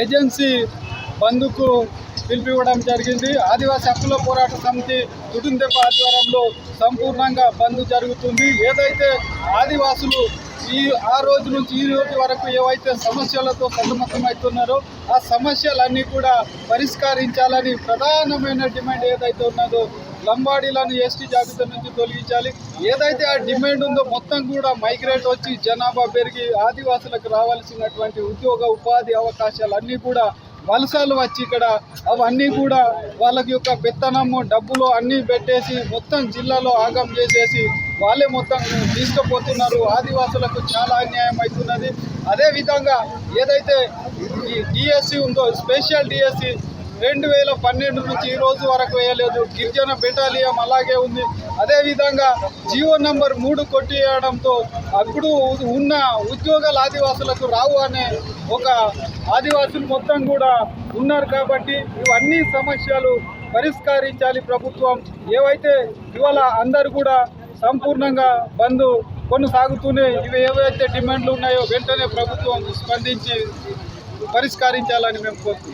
Agency బంద్కు పిలిపివ్వడం జరిగింది. ఆదివాసీ హక్కుల పోరాట సమితి తుటుందెప్ప ఆధ్వర్యంలో సంపూర్ణంగా బంద్ జరుగుతుంది. ఏదైతే ఆదివాసులు ఈ ఆ రోజు నుంచి ఈ రోజు వరకు ఏవైతే సమస్యలతో సతమతమవుతున్నారో ఆ సమస్యలన్నీ కూడా పరిష్కరించాలని ప్రధానమైన డిమాండ్ ఏదైతే ఉన్నదో లంబాడీలను ఎస్టీ జాబితా నుంచి తొలగించాలి. ఏదైతే ఆ డిమాండ్ ఉందో మొత్తం కూడా మైగ్రేట్ వచ్చి జనాభా పెరిగి ఆదివాసులకు రావాల్సినటువంటి ఉద్యోగ ఉపాధి అవకాశాలు అన్నీ కూడా వలసలు వచ్చి ఇక్కడ అవన్నీ కూడా వాళ్ళకి యొక్క పెత్తనము డబ్బులు అన్నీ పెట్టేసి మొత్తం జిల్లాలో ఆగం చేసేసి వాళ్ళే మొత్తం తీసుకుపోతున్నారు. ఆదివాసులకు చాలా అన్యాయం అవుతున్నది. అదేవిధంగా ఏదైతే ఈ డిఎస్సి ఉందో స్పెషల్ డిఎస్సి రెండు వేల పన్నెండు నుంచి ఈ రోజు వరకు వేయలేదు. గిరిజన బెటాలియం అలాగే ఉంది. అదేవిధంగా జియో నంబర్ మూడు కొట్టివేయడంతో అప్పుడు ఉన్న ఉద్యోగాలు ఆదివాసులకు రావు అనే ఒక ఆదివాసులు మొత్తం కూడా ఉన్నారు కాబట్టి ఇవన్నీ సమస్యలు పరిష్కరించాలి ప్రభుత్వం. ఏవైతే ఇవాళ అందరు కూడా సంపూర్ణంగా బంద్ కొనసాగుతూనే ఇవి ఏవైతే డిమాండ్లు ఉన్నాయో వెంటనే ప్రభుత్వం స్పందించి పరిష్కరించాలని మేము కోరుతున్నాం